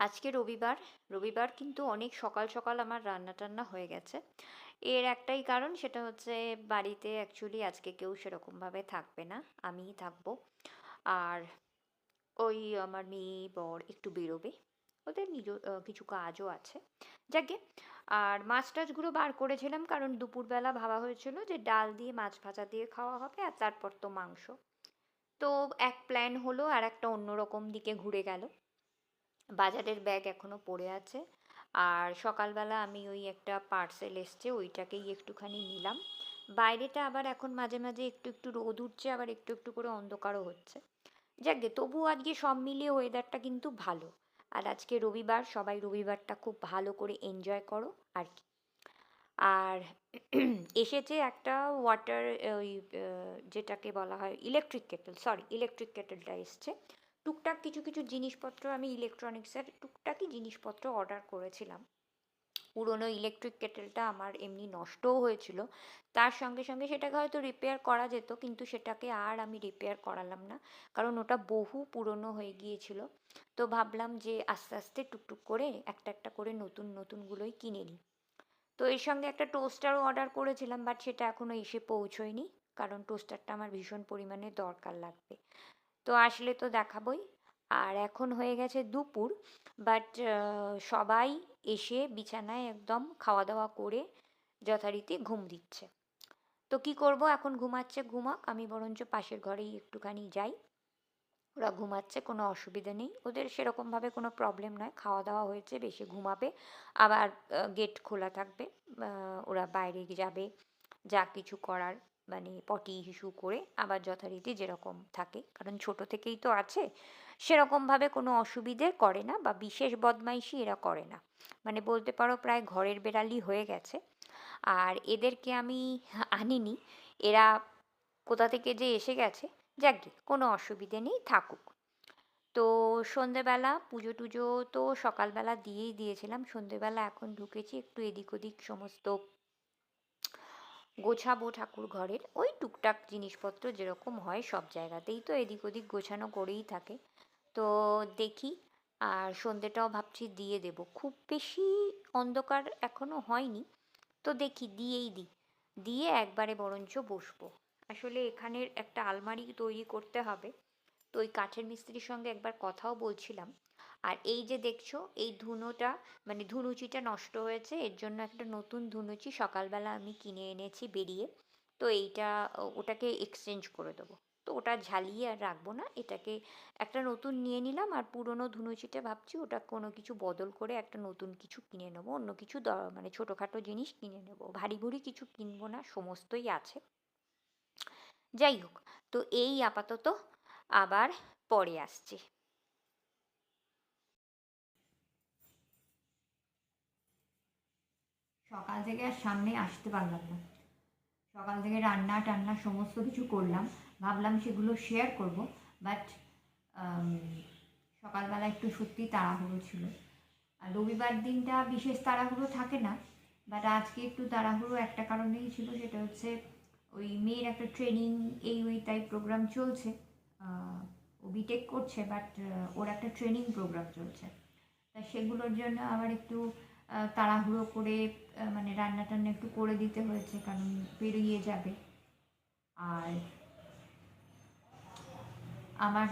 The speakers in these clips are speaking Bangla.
আজকে রবিবার রবিবার কিন্তু অনেক সকাল সকাল আমার রান্না টান্না হয়ে গেছে। এর একটাই কারণ সেটা হচ্ছে বাড়িতে অ্যাকচুয়ালি আজকে কেউ সেরকমভাবে থাকবে না, আমিই থাকব। আর ওই আমার মেয়ে, বর একটু বেরোবে, ওদের নিজ কিছু কাজও আছে। যাকে, আর মাছ টাছগুলো বার করেছিলাম কারণ দুপুরবেলা ভাবা হয়েছিল যে ডাল দিয়ে, মাছ ভাজা দিয়ে খাওয়া হবে আর তারপর তো মাংস। তো এক প্ল্যান হলো আর একটা অন্যরকম দিকে ঘুরে গেল। বাজারের ব্যাগ এখনও পড়ে আছে। আর সকালবেলা আমি ওই একটা পার্সেল এসছে, ওইটাকেই একটুখানি নিলাম। বাইরেটা আবার এখন মাঝে মাঝে একটু একটু রোদ উঠছে, আবার একটু একটু করে অন্ধকারও হচ্ছে। যাকগে তবু আজকে সব মিলিয়ে ওয়েদারটা কিন্তু ভালো। আর আজকে রবিবার, সবাই রবিবারটা খুব ভালো করে এনজয় করো, আর কি। আর এসেছে একটা ওয়াটার ওই যেটাকে বলা হয় ইলেকট্রিক কেটেল সরি ইলেকট্রিক কেটেলটা এসছে। টুকটাক কিছু কিছু জিনিসপত্র আমি ইলেকট্রনিক্সের টুকটাকই জিনিসপত্র অর্ডার করেছিলাম। পুরনো ইলেকট্রিক কেটেলটা আমার এমনি নষ্টও হয়েছিল। তার সঙ্গে সঙ্গে সেটাকে হয়তো রিপেয়ার করা যেত, কিন্তু সেটাকে আর আমি রিপেয়ার করালাম না, কারণ ওটা বহু পুরনো হয়ে গিয়েছিল। তো ভাবলাম যে আস্তে আস্তে টুকটুক করে একটা একটা করে নতুন, নতুনগুলোই কিনে নিই। তো এর সঙ্গে একটা টোস্টারও অর্ডার করেছিলাম বাট সেটা এখনও এসে পৌঁছোয়নি, কারণ টোস্টারটা আমার ভীষণ পরিমাণে দরকার লাগবে। তো আসলে তো দেখাবই। আর এখন হয়ে গেছে দুপুর বাট সবাই এসে বিছানায় একদম খাওয়া দাওয়া করে যথারীতি ঘুম দিচ্ছে। তো কি করব? এখন ঘুমাচ্ছে ঘুমাক, আমি বরঞ্চ পাশের ঘরেই একটুখানি যাই। ওরা ঘুমাচ্ছে, কোনো অসুবিধা নেই। ওদের সেরকমভাবে কোনো প্রবলেম নয়। খাওয়া দাওয়া হয়েছে, বেশি ঘুমাবে। আবার গেট খোলা থাকবে। ওরা বাইরে যাবে, যা কিছু করার। মানে পটি হিসু করে আবার যথারীতি যেরকম থাকে। কারণ ছোট থেকেই তো আছে, সেরকমভাবে কোনো অসুবিধে করে না বা বিশেষ বদমাইশি এরা করে না। মানে বলতে পারো প্রায় ঘরের বেড়ালি হয়ে গেছে। আর এদেরকে আমি আনিনি, এরা কোথা থেকে যে এসে গেছে যাকগে কোনো অসুবিধে নেই, থাকুক। তো সন্ধেবেলা পুজো টুজো তো সকালবেলা দিয়েই দিয়েছিলাম, সন্ধেবেলা এখন ঢুকেছি একটু এদিক ওদিক সমস্ত গোছাবো ঠাকুর ঘরের। ওই টুকটাক জিনিসপত্র যেরকম হয় সব জায়গাতেই তো এদিক ওদিক গোছানো করেই থাকে। তো দেখি, আর সন্ধেটাও ভাবছি দিয়ে দেব। খুব বেশি অন্ধকার এখনও হয়নি। তো দেখি, দিয়েই দিই। দিয়ে একবারে বরঞ্চ বসবো। আসলে এখানের একটা আলমারি তৈরি করতে হবে। তো ওই কাঠের মিস্ত্রির সঙ্গে একবার কথাও বলছিলাম। আর এই যে দেখছ, এই ধুনোটা মানে ধুনুচিটা নষ্ট হয়েছে, এর জন্য একটা নতুন ধুনুচি সকালবেলা আমি কিনে এনেছি বেরিয়ে। তো এইটা, ওটাকে এক্সচেঞ্জ করে দেবো। তো ওটা ঝালিয়ে আর রাখব না, এটাকে একটা নতুন নিয়ে নিলাম আর পুরনো ধুনুচিটা ভাবছি ওটা কোনো কিছু বদল করে একটা নতুন কিছু কিনে নেব, অন্য কিছু মানে ছোটোখাটো জিনিস কিনে নেব। ভারী ভুরি কিছু কিনবো না, সমস্তই আছে। যাই হোক, তো এই আপাতত আবার পরে আসছি। সকাল থেকে আর সামনে আসতে পারলাম না। সকাল থেকে রান্না টান্না সমস্ত কিছু করলাম। ভাবলাম সেগুলো শেয়ার করব বাট সকালবেলা একটু সত্যি তাড়াহুড়ো ছিল। আর রবিবার দিনটা বিশেষ তাড়াহুড়ো থাকে না বাট আজকে একটু তাড়াহুড়ো একটা কারণেই ছিল, সেটা হচ্ছে ওই মেয়ের একটা ট্রেনিং এই ওই তাই প্রোগ্রাম চলছে। ও বিটেক করছে বাট ওর একটা ট্রেনিং প্রোগ্রাম চলছে। তা সেগুলোর জন্য আবার একটু তাড়াহুড়ো করে মানে রান্না টান্না একটু করে দিতে হয়েছে, কারণ বেরিয়ে যাবে। আর আমার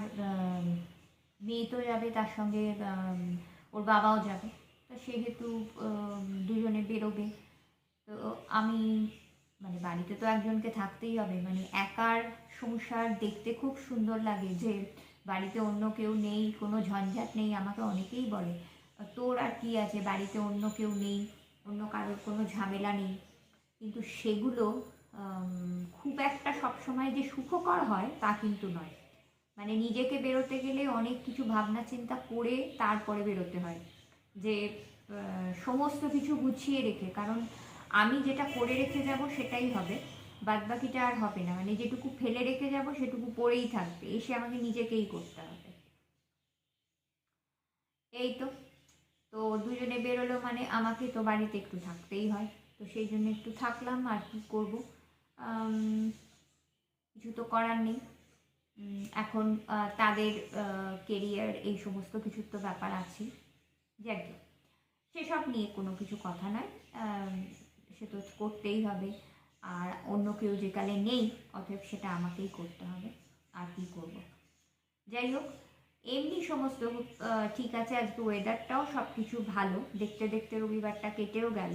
মেয়ে তো যাবে, তার সঙ্গে ওর বাবাও যাবে। তো সেহেতু দুজনে বেরোবে। তো আমি মানে বাড়িতে তো একজনকে থাকতেই হবে। মানে একার সংসার দেখতে খুব সুন্দর লাগে যে বাড়িতে অন্য কেউ নেই, কোনো ঝঞ্ঝাট নেই, আমাকে অনেকেই বলে। তোর আর কি আছে? বাড়িতে অন্য কেউ নেই, অন্য কারোর কোনো ঝামেলা নেই। কিন্তু সেগুলো খুব একটা সবসময় যে সুখকর হয় তা কিন্তু নয়। মানে নিজেকে বেরোতে গেলে অনেক কিছু ভাবনা চিন্তা করে তারপরে বেরোতে হয়। যে সমস্ত কিছু গুছিয়ে রেখে, কারণ আমি যেটা করে রেখে যাব সেটাই হবে। বাদবাকিটা আর হবে না। মানে যেটুকু ফেলে রেখে যাব সেটুকু পড়েই থাকবে। এসে আমাকে নিজেকেই করতে হবে। এই তো। তো দুজনে বেরোলো মানে আমাকে তো বাড়িতে একটু থাকতেই হয়। তো সেই জন্য একটু থাকলাম আর কি করব। কিছু তো করার নেই। এখন তাদের কেরিয়ার এই সমস্ত কিছুর তো ব্যাপার আছে। যাকে সেসব নিয়ে কোনো কিছু কথা নয়। সে তো করতেই হবে। আর অন্য কেউ যেকালে নেই, অতএব সেটা আমাকেই করতে হবে। আর কি করব? যাই হোক এমনি সমস্ত ঠিক আছে, আজকে ওয়েদারটাও সব কিছু ভালো। দেখতে দেখতে রবিবারটা কেটেও গেল।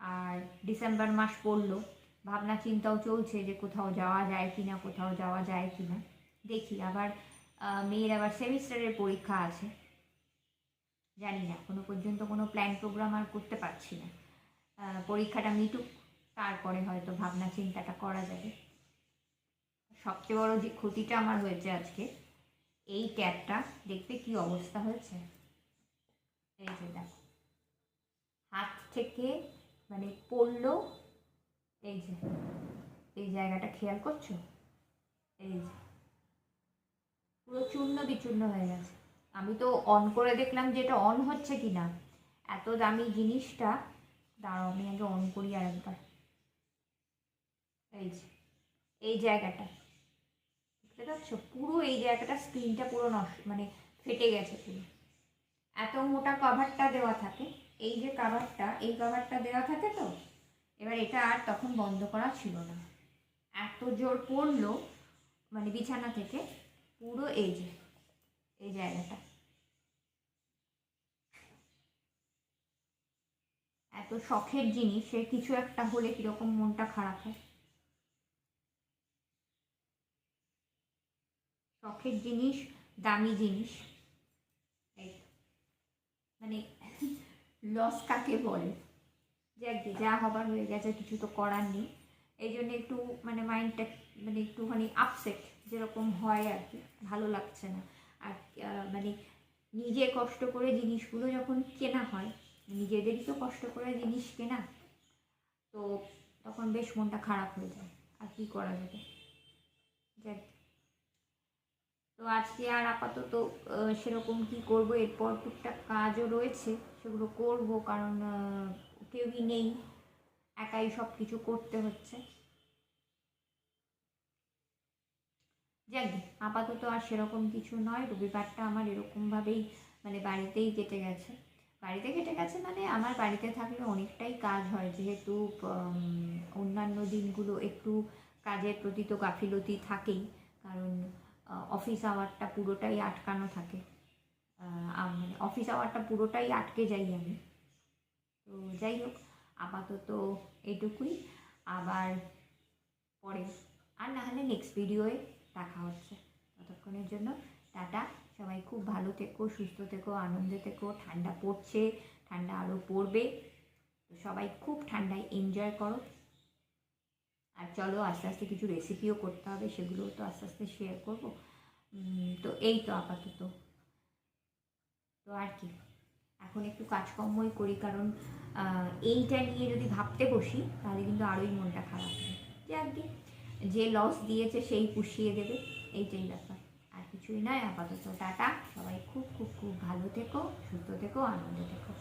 আর ডিসেম্বর মাস পড়ল। ভাবনা চিন্তাও চলছে যে কোথাও যাওয়া যায় কি না কোথাও যাওয়া যায় কি না দেখি, আবার মেয়ের আবার সেমিস্টারের পরীক্ষা আছে। জানি না কোনো পর্যন্ত কোনো প্ল্যান প্রোগ্রাম আর করতে পারছি না। পরীক্ষাটা মিটুক, তারপরে হয়তো ভাবনা চিন্তাটা করা যাবে। সবচেয়ে বড় যে ক্ষতিটা আমার হয়েছে আজকে এই ট্যাপটা দেখতে কি অবস্থা হয়েছে? এই যে দেখো। হাত থেকে মানে পড়ল। এই যে, এই জায়গাটা খেয়াল করছ? এই যে, পুরো চূর্ণ বিচূর্ণ হয়ে গেছে। আমি তো অন করে দেখলাম যে এটা অন হচ্ছে কি না এত দামি জিনিসটা। দাঁড়াও, আমি আগে অন করি আর একবার এই যে, এই জায়গাটা। দেখতে পাচ্ছ পুরো এই জায়গাটা স্ক্রিনটা পুরো নষ্ট মানে ফেটে গেছে পুরো। এত মোটা কভারটা দেওয়া থাকে, এই যে কাভারটা এই কাভারটা দেওয়া থাকে তো, এবার এটা আর তখন বন্ধ করা ছিল না। এত জোর পড়ল মানে বিছানা থেকে, পুরো এই যে, এই জায়গাটা। এত শখের জিনিস, সে কিছু একটা হলে কীরকম মনটা খারাপ হয়। শখের জিনিস, দামি জিনিস। মানে লস কাকে বলে? যাক যা হবার হয়ে গেছে, কিছু তো করার নেই। এই জন্য একটু মানে মাইন্ডটা মানে একটুখানি আপসেট যেরকম হয় আর কি, ভালো লাগছে না। আর মানে নিজে কষ্ট করে জিনিসগুলো যখন কেনা হয়, নিজেদেরই তো কষ্ট করে জিনিস কেনা, তো তখন বেশ মনটা খারাপ হয়ে যায়। আর কি করা যাবে? যাক তো আজকে আর আপাতত সেরকম কি করব? এরপর টুকটাক কাজও রয়েছে, সেগুলো করব, কারণ কেউই নেই। একাই সব কিছু করতে হচ্ছে। যাক, আপাতত আর সেরকম কিছু নয়। রবিবারটা আমার এরকমভাবেই মানে বাড়িতেই কেটে গেছে। বাড়িতে কেটে গেছে মানে আমার বাড়িতে থাকলে অনেকটাই কাজ হয়, যেহেতু অন্যান্য দিনগুলো একটু কাজের প্রতি তো গাফিলতি থাকেই। কারণ অফিস আওয়ারটা পুরোটাই আটকানো থাকে। মানে অফিস আওয়ারটা পুরোটাই আটকে যাই আমি। তো যাই হোক, আপাতত এইটুকুই আবার পরে, আর না হলে নেক্সট ভিডিওয়ে দেখা হচ্ছে। ততক্ষণের জন্য টাটা। সবাই খুব ভালো থেকো, সুস্থ থেকো, আনন্দে থেকো। ঠান্ডা পড়ছে, ঠান্ডা আরও পড়বে। তো সবাই খুব ঠান্ডায় এনজয় করো। আর চলো আস্তে আস্তে কিছু রেসিপিও করতে হবে সেগুলোও তো আস্তে আস্তে শেয়ার করব। তো এই তো আপাতত। তো আর কি, এখন একটু কাজকর্মই করি, কারণ এইটা নিয়ে যদি ভাবতে বসি, তাহলে কিন্তু আরোই মনটা খারাপ হবে। যে আর কি, যে লস দিয়েছে সেই পুষিয়ে দেবে, এইটাই ব্যাপার। আর কিছুই নয়, আপাতত টাটা। সবাই খুব খুব খুব ভালো থেকো, সুস্থ থেকো, আনন্দ থেকো।